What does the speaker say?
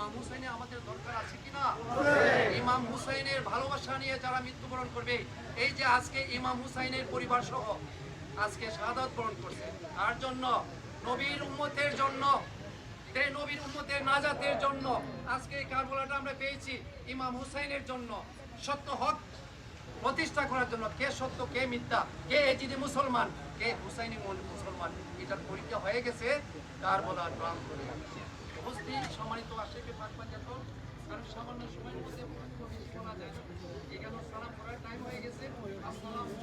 ইমাম হুসাইনে আমাদের দরকার আছে কিনা ইমাম হুসাইনের ভালোবাসা নিয়ে যারা মৃত্যুবরণ করবে, এই যে আজকে ইমাম হুসাইনের পরিবার সহ আজকে শাহাদাত বরণ করছে। তার জন্য? নবীর উম্মতের জন্য। এই নবীর উম্মতের নাজাতের জন্য। আজকে এই কারবলাটা আমরা পেয়েছি ইমাম হুসাইনের জন্য। সত্য হক প্রতিষ্ঠা করার জন্য। কে সত্য, কে মিথ্যা, কে এজিদি মুসলমান, কে হুসাইনি মুসলমান। এটার পরীক্ষা হয়ে গেছে কারবলা গ্রাম করে উপস্থিত, সম্মানিত আশেকে পাক পাঞ্জাতন কারণ সামান্য সময়ের মধ্যে শোনা যায় এখানে সারা পড়ার টাইম হয়ে গেছে। আসসালামু